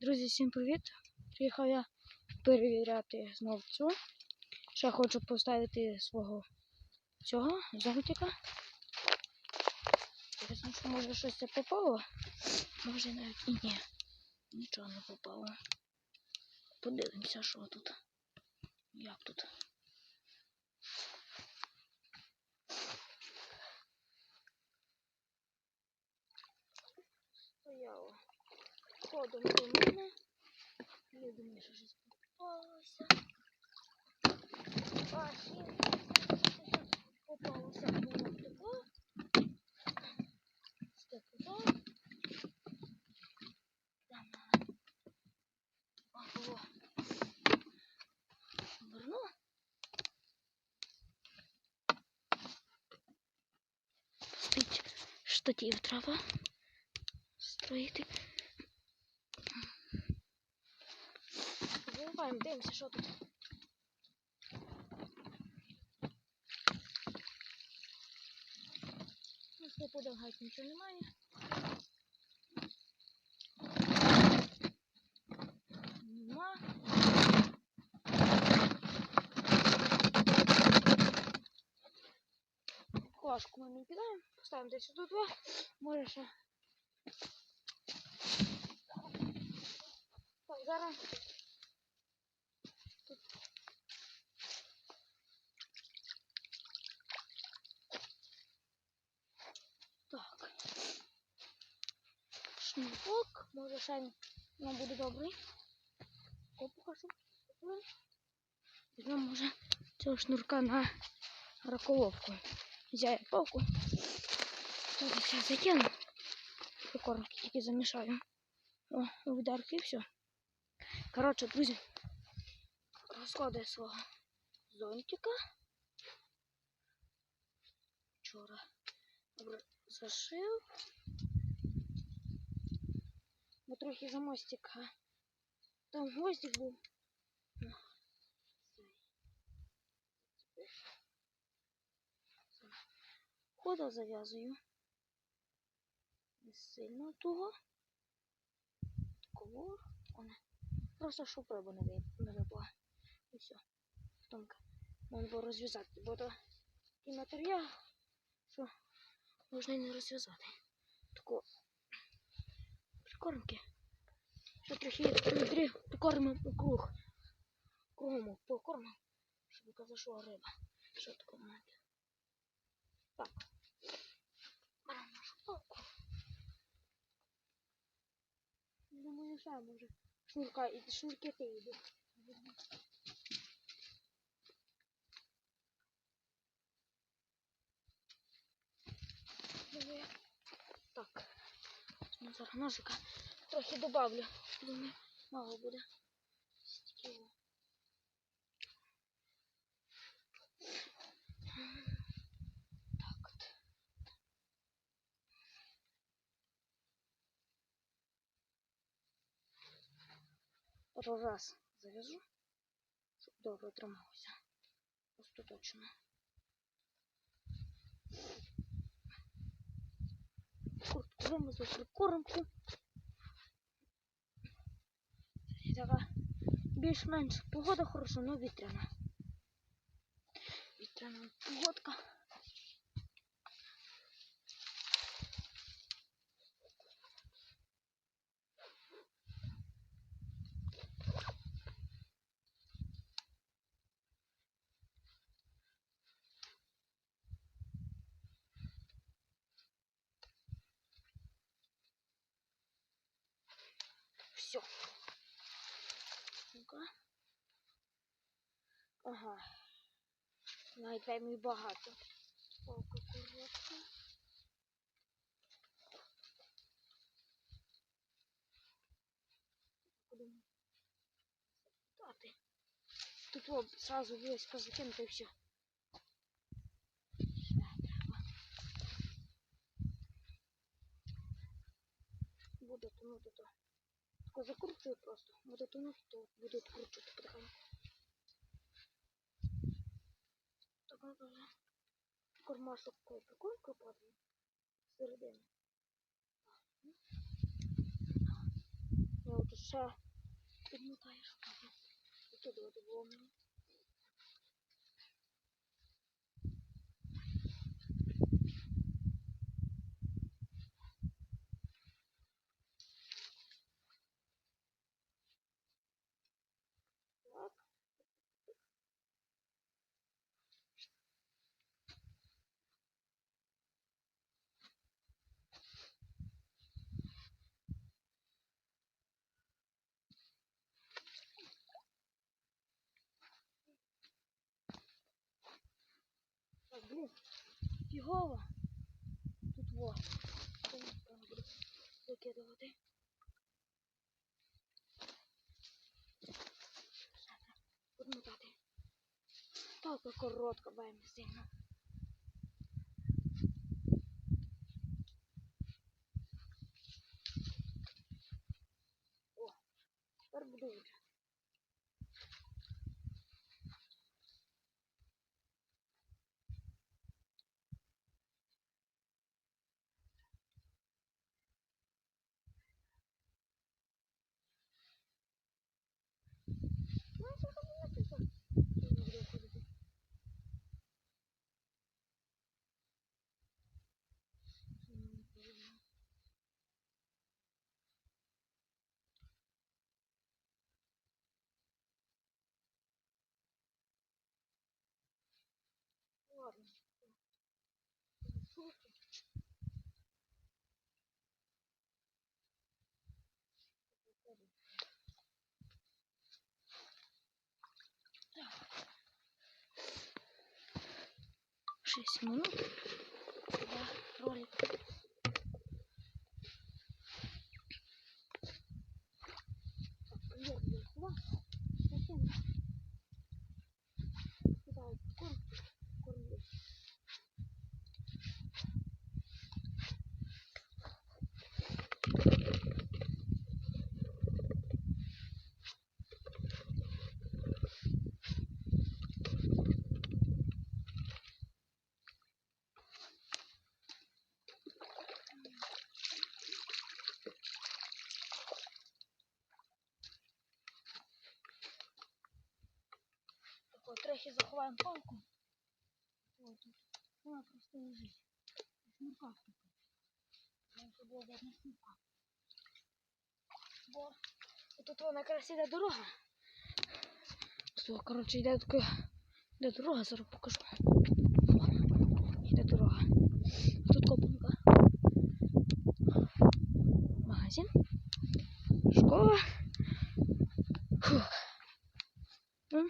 Друзі, всім привіт! Приїхав я перевіряти знову цю. Ще хочу поставити свого цього зонтика. Чесно, що може щось це попало. Може навіть і ні. Нічого не попало. Подивимося, що тут. Як тут. Стояло. Ходом до мене. Я думаю, що щось попалося. А, ще попалося воно тако. Стекло. Там. Ого. Верну. Стоїть штатів треба строїти. Забуваємо, дивимося, що тут. Ну, стопудов гайк нічого немає. Нема. Клашку ми не кидаємо, поставимо десь тут два. Може ще. Так, зараз Так. Шнурок, може ще нам буде. Копу хочу. Візьмемо може цього шнурка на раколовку. Взяю палку. Тут зараз закину. Прикормки тільки замішаю. О, ударки і все. Коротше, друзі, розкладаю свого зонтика. Вчора Добре, зашив. Трохи за мостика. Там гвоздик був. Хода зав'язую. Не сильно туго. Такого. Оне. Просто щоб риба не ви- не випала. І все. Тонко. Можна було розв'язати, бо то такий матеріал, що можна і не розв'язати. Тако прикормки. Трохи відрі покормимо по круг. Кругом покормимо, щоб зайшла риба. Що таке маленьке. Так. Беремо нашу палку. Думаю, ще може. Шнурка і шнурки ти йду. Так. Зараз ножика трохи добавлю. Думаю, мало буде. Так от. Пару раз зав'яжу, щоб добре трималося. Остаточно. Куртку вимазу прикормку. Така більш-менш погода хороша, але вітряна. Вітряна погодка. Все. Ну-ка. Ага. Навіть вельми багато. Будемо дати. Тут вот сразу весь позакинути і все. Буде тонути то. Тако закручую просто. Буде тонути, то буду откручувати потихоньку. Так ну тоже. Кормашок такой прикольно падає. Середини. Я от ще підмотаєш. Тут от було мені. Так. Так, блін. Тут во. Тому треба буде Закидувати. Подмотати. Так, коротко баємо сильно. О, тепер. 6 минут. Да, ролик. Трохи заховаємо палку. Вот тут. Вона просто лежить. Шнурка така. Це було видно шнурка. Бо тут вона якраз іде дорога. Тут, коротше, йде така йде дорога, зараз покажу. Йде дорога. Тут копанка. Магазин. Школа. Фух. Ну,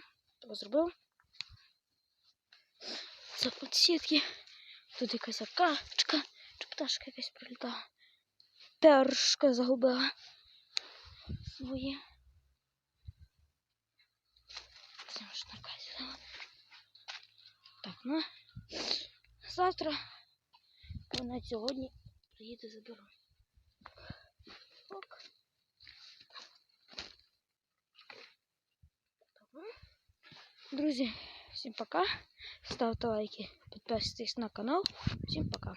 то зробив. Це подсітки. Тут якась качка, чи пташка якась прилітала. Першка загубила своє. Так, ну. Завтра вона сьогодні приїде заберу. Ок. Друзі, всім пока. Ставте лайки, підписуйтесь на канал. Всім пока.